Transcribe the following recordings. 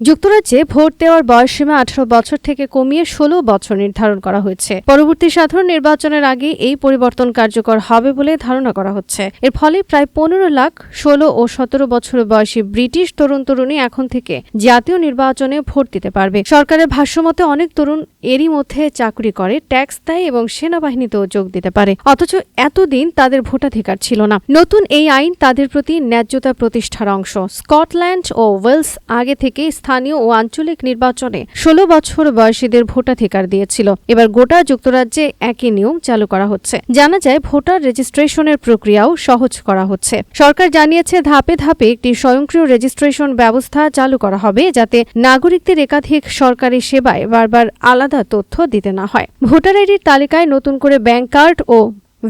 যুক্তরাজ্যে ভোট দেওয়ার বয়সসীমা আঠারো বছর থেকে কমিয়ে ষোলো বছর নির্ধারণ করা হয়েছে। পরবর্তী সাধারণ নির্বাচনের আগে এই পরিবর্তন কার্যকর হবে বলে ধারণা করা হচ্ছে। এর ফলে প্রায় পনেরো লাখ ষোলো ও সতেরো বছর বয়সী ব্রিটিশ তরুণ তরুণী এখন থেকে জাতীয় নির্বাচনে ভোট দিতে পারবে। সরকারের ভাষ্যমতে অনেক তরুণ এরই মধ্যে চাকরি করে, ট্যাক্স দেয় এবং সেনাবাহিনীতেও যোগ দিতে পারে। অথচ এতদিন তাদের ভোটাধিকার ছিল না। নতুন এই আইন তাদের প্রতি ন্যায্যতা প্রতিষ্ঠার অংশ। স্কটল্যান্ড ও ওয়েলস আগে থেকে স্থানীয় ও আঞ্চলিক নির্বাচনে ষোলো বছর বয়সীদের ভোটাধিকার দিয়েছিল। এবার গোটা যুক্তরাজ্যে একই নিয়ম চালু করা হচ্ছে। জানা যায়, ভোটার রেজিস্ট্রেশনের প্রক্রিয়াও সহজ করা হচ্ছে। সরকার জানিয়েছে, ধাপে ধাপে একটি স্বয়ংক্রিয় রেজিস্ট্রেশন ব্যবস্থা চালু করা হবে যাতে নাগরিকদের একাধিক সরকারি সেবায় বারবার আলাদা তথ্য দিতে না হয়। ভোটার আইডির তালিকায় নতুন করে ব্যাংক কার্ড ও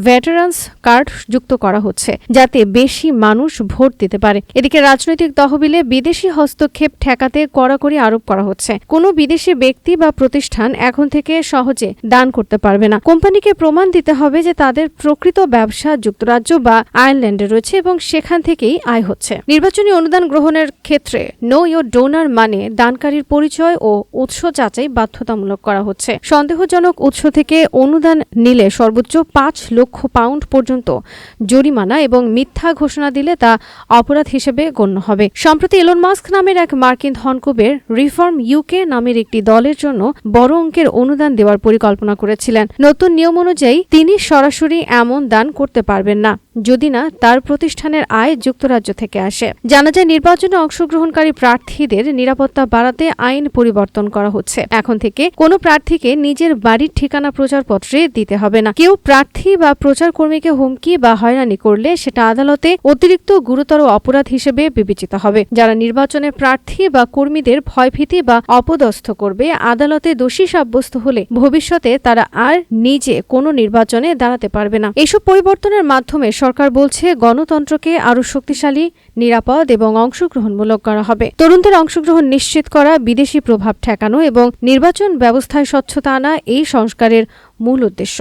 ভেটারান্স কার্ড যুক্ত করা হচ্ছে, যাতে বেশি মানুষ ভোট দিতে পারে। এদিকে রাজনৈতিক তহবিলে বিদেশি হস্তক্ষেপ ঠেকাতে কড়াকড়ি আরোপ করা হচ্ছে। কোনো বিদেশি ব্যক্তি বা প্রতিষ্ঠান এখন থেকে সহজে দান করতে পারবে না। কোম্পানিকে প্রমাণ দিতে হবে যে তাদের প্রকৃত ব্যবসা যুক্তরাজ্য বা আয়ারল্যান্ডে রয়েছে এবং সেখান থেকেই আয় হচ্ছে। নির্বাচনী অনুদান গ্রহণের ক্ষেত্রে নো ইয়োর ডোনার মানে দানকারীর পরিচয় ও উৎস যাচাই বাধ্যতামূলক করা হচ্ছে। সন্দেহজনক উৎস থেকে অনুদান নিলে সর্বোচ্চ পাঁচ লক্ষ পাউন্ড পর্যন্ত জরিমানা এবং মিথ্যা ঘোষণা দিলে তা অপরাধ হিসেবে গণ্য হবে। সম্প্রতি এলন মাস্ক নামের এক মার্কিন ধনকুবের রিফর্ম ইউকে নামের একটি দলের জন্য বড় অঙ্কের অনুদান দেওয়ার পরিকল্পনা করেছিলেন। নতুন নিয়ম অনুযায়ী তিনি সরাসরি এমন দান করতে পারবেন না। যদি না, তার প্রতিষ্ঠানের আয় যুক্তরাজ্য থেকে আসে। জানা যায়, নির্বাচনে অংশগ্রহণকারী প্রার্থীদের নিরাপত্তা বাড়াতে আইন পরিবর্তন করা হচ্ছে। এখন থেকে কোনো প্রার্থীকে নিজের বাড়ির ঠিকানা প্রচারপত্রে দিতে হবে না। কেউ প্রার্থী বা প্রচার কর্মীকে হুমকি বা হয়রানি করলে সেটা আদালতে অতিরিক্ত গুরুতর অপরাধ হিসেবে বিবেচিত হবে। যারা নির্বাচনে প্রার্থী বা কর্মীদের ভয়ভীতি বা অপদস্থ করবে, আদালতে দোষী সাব্যস্ত হলে ভবিষ্যতে তারা আর নিজে কোনো নির্বাচনে দাঁড়াতে পারবে না। এসব পরিবর্তনের মাধ্যমে সরকার বলছে গণতন্ত্রকে আরও শক্তিশালী, নিরাপদ এবং অংশগ্রহণমূলক করা হবে। তরুণদের অংশগ্রহণ নিশ্চিত করা, বিদেশি প্রভাব ঠেকানো এবং নির্বাচন ব্যবস্থায় স্বচ্ছতা আনা এই সংস্কারের মূল উদ্দেশ্য।